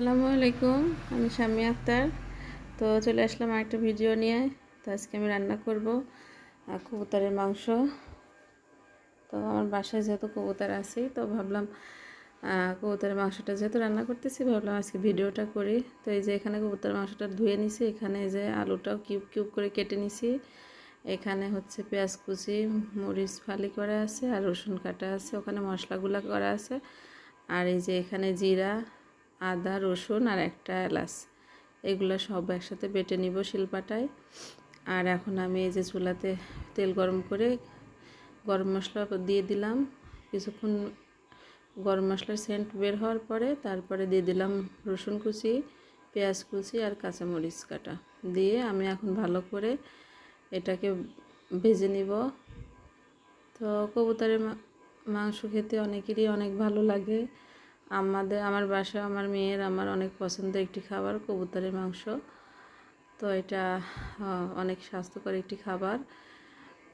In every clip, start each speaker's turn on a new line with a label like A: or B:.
A: আসসালামু আলাইকুম, আমি শাম্মী আক্তার। তো চলে আসলাম আরেকটা ভিডিও নিয়ে। তো আজকে আমি রান্না করব কবুতরের মাংস। তো আমার বাসায় যেহেতু কবুতর আছে, তো ভাবলাম কবুতরের মাংসটা যেহেতু রান্না করতেছি, ভাবলাম আজকে ভিডিওটা করি। তো এই যে এখানে কবুতরের মাংসটা ধুয়ে নিছি, এখানে এই যে আলুটাও কিউব কিউব করে কেটে নিছি। এখানে হচ্ছে পেঁয়াজ কুচি, মরিচ ফালি করা আছে, আর রসুন কাটা আছে, ওখানে মশলাগুলো করা আছে। আর এই যে এখানে জিরা আদা, রসুন আর একটা এলাচ। এগুলো সব একসাথে বেটে নিব শিলপাটায়। আর এখন আমি এই যে চুলাতে তেল গরম করে গরম মশলা দিয়ে দিলাম। কিছুক্ষণ গরম মশলার সেন্ট বের হওয়ার পরে তারপরে দিয়ে দিলাম রসুন কুচি, পেঁয়াজ কুচি আর কাঁচামরিচ কাটা। দিয়ে আমি এখন ভালো করে এটাকে ভেজে নিব। তো কবুতরের মাংস খেতে অনেকেরই অনেক ভালো লাগে। আমাদের, আমার বাসা, আমার মেয়ের, আমার অনেক পছন্দের একটি খাবার, কবুতরের মাংস। তো এটা অনেক স্বাস্থ্যকর একটি খাবার।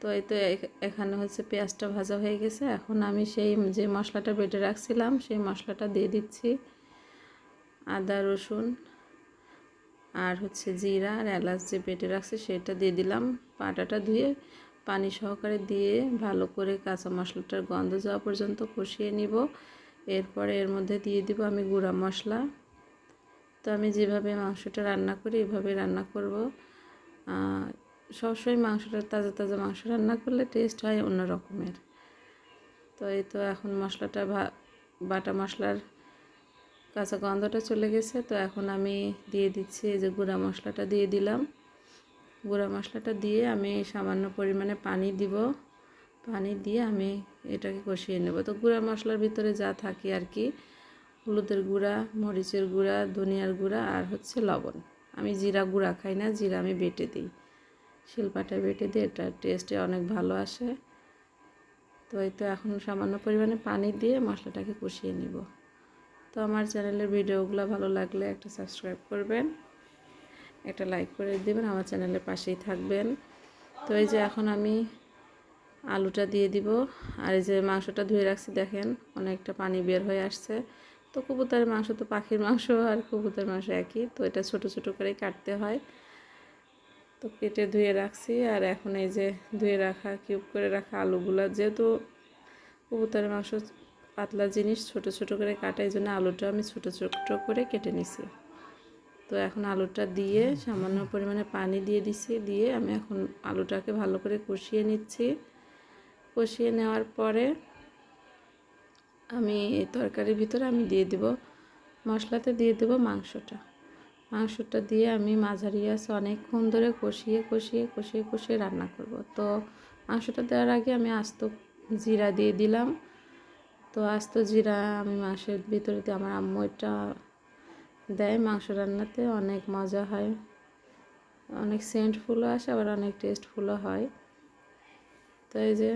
A: তো এই তো এখ- এখানে হচ্ছে পেঁয়াজটা ভাজা হয়ে গেছে। এখন আমি সেই যে মশলাটা বেটে রাখছিলাম, সেই মশলাটা দিয়ে দিচ্ছি। আদা, রসুন আর হচ্ছে জিরা আর এলাচ যে বেটে রাখছি, সেটা দিয়ে দিলাম। পাটাটা ধুয়ে পানি সহকারে দিয়ে ভালো করে কাঁচা মশলাটার গন্ধ যাওয়া পর্যন্ত কষিয়ে নিব। এরপরে এর মধ্যে দিয়ে দিব আমি গুঁড়া মশলা। তো আমি যেভাবে মাংসটা রান্না করি, এভাবে রান্না করব। সবসময় মাংসটা, তাজা তাজা মাংস রান্না করলে টেস্ট হয় অন্য রকমের। তো এই তো এখন মশলাটা ভা- বাটা মশলার কাঁচা গন্ধটা চলে গেছে। তো এখন আমি দিয়ে দিচ্ছি এই যে গুঁড়া মশলাটা দিয়ে দিলাম। গুঁড়া মশলাটা দিয়ে আমি সামান্য পরিমাণে পানি দিব। পানি দিয়ে আমি এটাকে কষিয়ে নেব। তো গুঁড়া মশলার ভিতরে যা থাকে আর কি, হলুদের গুঁড়া, মরিচের গুঁড়া, ধনিয়ার গুঁড়া আর হচ্ছে লবণ। আমি জিরা গুঁড়া খাই না, জিরা আমি বেটে দিই। শিলপাটা বেটে দিই এটা টেস্টে অনেক ভালো আসে। তো এই তো এখন সামান্য পরিমাণে পানি দিয়ে মশলাটাকে কষিয়ে নিব। তো আমার চ্যানেলের ভিডিওগুলো ভালো লাগলে একটা সাবস্ক্রাইব করবেন, একটা লাইক করে দেবেন, আমার চ্যানেলের পাশেই থাকবেন। তো এই যে এখন আমি আলুটা দিয়ে দিব। আর এই যে মাংসটা ধুয়ে রাখছি, দেখেন অনেকটা পানি বের হয়ে আসছে। তো কবুতরের মাংস তো পাখির মাংস, আর কবুতরের মাংস একই। তো এটা ছোট ছোট করে কাটতে হয়। তো কেটে ধুয়ে রাখছি। আর এখন এই যে ধুয়ে রাখা, কিউব করে রাখা আলুগুলো, যেহেতু কবুতরের মাংস পাতলা জিনিস, ছোট ছোট করে কাটা, এই জন্য আলুটা আমি ছোট ছোট করে কেটে নিছি। তো এখন আলুটা দিয়ে সামান্য পরিমাণে পানি দিয়ে দিছি। দিয়ে আমি এখন আলুটাকে ভালো করে কষিয়ে নিচ্ছি। কষিয়ে নেওয়ার পরে আমি এই তরকারির ভিতরে আমি দিয়ে দিব, মশলাতে দিয়ে দেব মাংসটা। মাংসটা দিয়ে আমি মাঝারি আছে অনেকক্ষণ ধরে কষিয়ে কষিয়ে কষিয়ে কষিয়ে রান্না করব। তো মাংসটা দেওয়ার আগে আমি আস্ত জিরা দিয়ে দিলাম। তো আস্ত জিরা আমি মাংসের ভিতরে দিয়ে আমার আম্মু এটা দেয়। মাংস রান্নাতে অনেক মজা হয়। অনেক সেন্টফুলও আসে, আবার অনেক টেস্টফুলও হয়। তো এই যে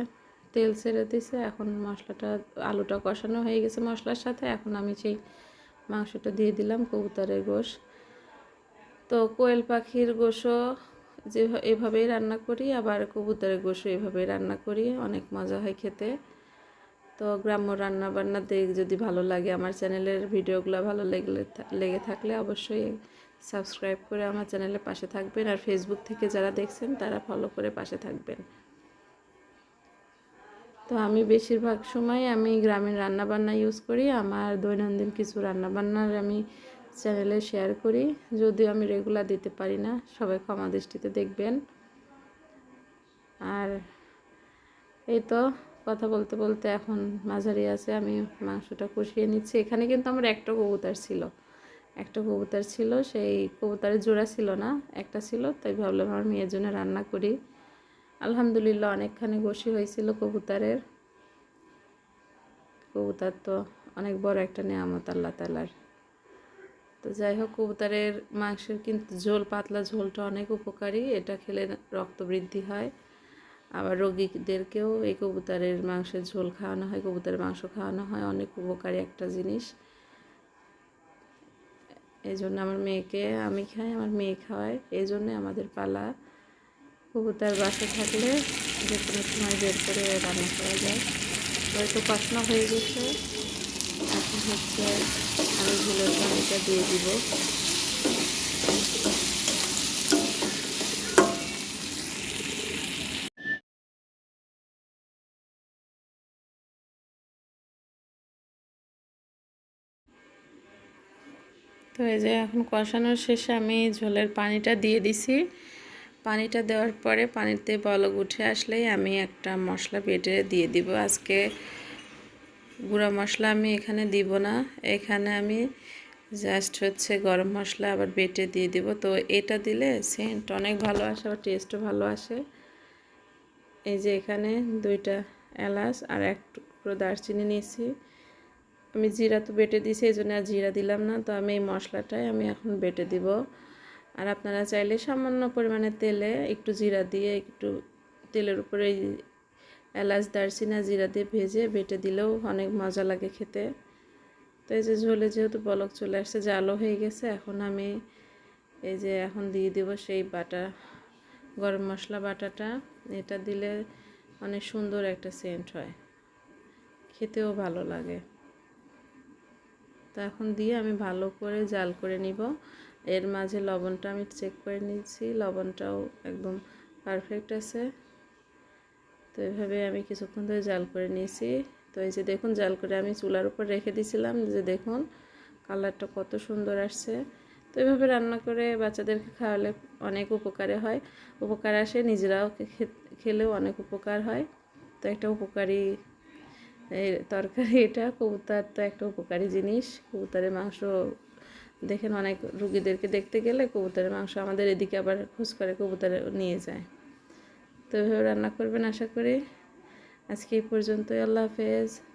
A: তেল ছেড়ে দিছে, এখন মশলাটা, আলুটা কষানো হয়ে গেছে মশলার সাথে, এখন আমি সেই মাংসটা দিয়ে দিলাম কবুতরের গোশ। তো কোয়েল পাখির গোশও যে এভাবেই রান্না করি, আবার কবুতরের গোশও এভাবেই রান্না করি, অনেক মজা হয় খেতে। তো গ্রাম্য রান্না বান্না দেখ, যদি ভালো লাগে আমার চ্যানেলের ভিডিওগুলো ভালো লেগলে লেগে থাকলে অবশ্যই সাবস্ক্রাইব করে আমার চ্যানেলের পাশে থাকবেন, আর ফেসবুক থেকে যারা দেখছেন তারা ফলো করে পাশে থাকবেন। তো আমি বেশিরভাগ সময় আমি গ্রামীণ রান্নাবান্না ইউজ করি। আমার দৈনন্দিন কিছু রান্নাবান্নার আমি চ্যানেলে শেয়ার করি। যদিও আমি রেগুলার দিতে পারি না, সবাই ক্ষমা দৃষ্টিতে দেখবেন। আর এই তো কথা বলতে বলতে এখন মাঝারি আছে, আমি মাংসটা কষিয়ে নিচ্ছি। এখানে কিন্তু আমার একটা কবুতর ছিল, একটা কবুতর ছিল, সেই কবুতরের জোড়া ছিল না, একটা ছিল, তাই ভাবলাম আমার মেয়ের জন্য রান্না করি। আলহামদুলিল্লাহ, অনেকখানি বসি হয়েছিল কবুতরের। কবুতর তো অনেক বড় একটা নিয়ামত আল্লাহ তালার তো যাই হোক, কবুতরের মাংসের কিন্তু ঝোল, পাতলা ঝোলটা অনেক উপকারী, এটা খেলে রক্ত বৃদ্ধি হয়। আবার রোগীদেরকেও এই কবুতরের মাংসের ঝোল খাওয়ানো হয়, কবুতরের মাংস খাওয়ানো হয়, অনেক উপকারী একটা জিনিস। এই জন্য আমার মেয়েকে আমি খাই, আমার মেয়ে খাওয়ায় এই জন্যে আমাদের পালা। কবুতর বাসা থাকলে যে কোনো সময় বের করে রান্না করা যায়। হয়তো কষানো হয়ে গেছে। এখন হচ্ছে আমি ঝোলের পানিটা দিয়ে দিব। তো এই যে এখন কষানোর শেষে আমি ঝোলের পানিটা দিয়ে দিছি। পানিটা দেওয়ার পরে পানিতে বলক উঠে আসলেই আমি একটা মশলা বেটে দিয়ে দিব। আজকে গুঁড়া মশলা আমি এখানে দিব না। এখানে আমি জাস্ট হচ্ছে গরম মশলা আবার বেটে দিয়ে দিব। তো এটা দিলে সেন্ট অনেক ভালো আসে, আবার টেস্টও ভালো আসে। এই যে এখানে দুইটা এলাচ আর এক টুকরো দারচিনি নিয়েছি। আমি জিরা তো বেটে দিয়েছি, এই জন্য আর জিরা দিলাম না। তো আমি এই মশলাটাই আমি এখন বেটে দিব। আর আপনারা চাইলে সামান্য পরিমাণে তেলে একটু জিরা দিয়ে একটু তেলের উপরে এলাচ, দারচিনা জিরা দিয়ে ভেজে বেটে দিলেও অনেক মজা লাগে খেতে। তো এই যে ঝোলে যেহেতু বলক চলে আসছে জালও হয়ে গেছে, এখন আমি এই যে এখন দিয়ে দেব সেই বাটা, গরম মশলা বাটাটা। এটা দিলে অনেক সুন্দর একটা সেন্ট হয়। খেতেও ভালো লাগে। তো এখন দিয়ে আমি ভালো করে জাল করে নিব। এর মাঝে লবণটা আমি চেক করে নিচ্ছি লবণটাও একদম পারফেক্ট আছে। তো এভাবে আমি কিছুক্ষণ ধরে জাল করে নিয়েছি। তো এই যে দেখুন, জাল করে আমি চুলার উপর রেখে দিয়েছিলাম যে দেখুন, কালারটা কত সুন্দর আসছে। তো এভাবে রান্না করে বাচ্চাদেরকে খাওয়ালে অনেক উপকারে হয়। উপকার আসে, নিজেরাও খেলেও অনেক উপকার হয়। তো একটা উপকারী তরকারি এটা, কবুতর তো একটা উপকারী জিনিস। কবুতরের মাংস দেখেন অনেক রুগীদেরকে দেখতে গেলে কবুতরের মাংস আমাদের এদিকে আবার খোঁজ করে কবুতরে নিয়ে যায়। তো এভাবে রান্না করবেন আশা করি। আজকে এই পর্যন্তই। আল্লাহ হাফেজ।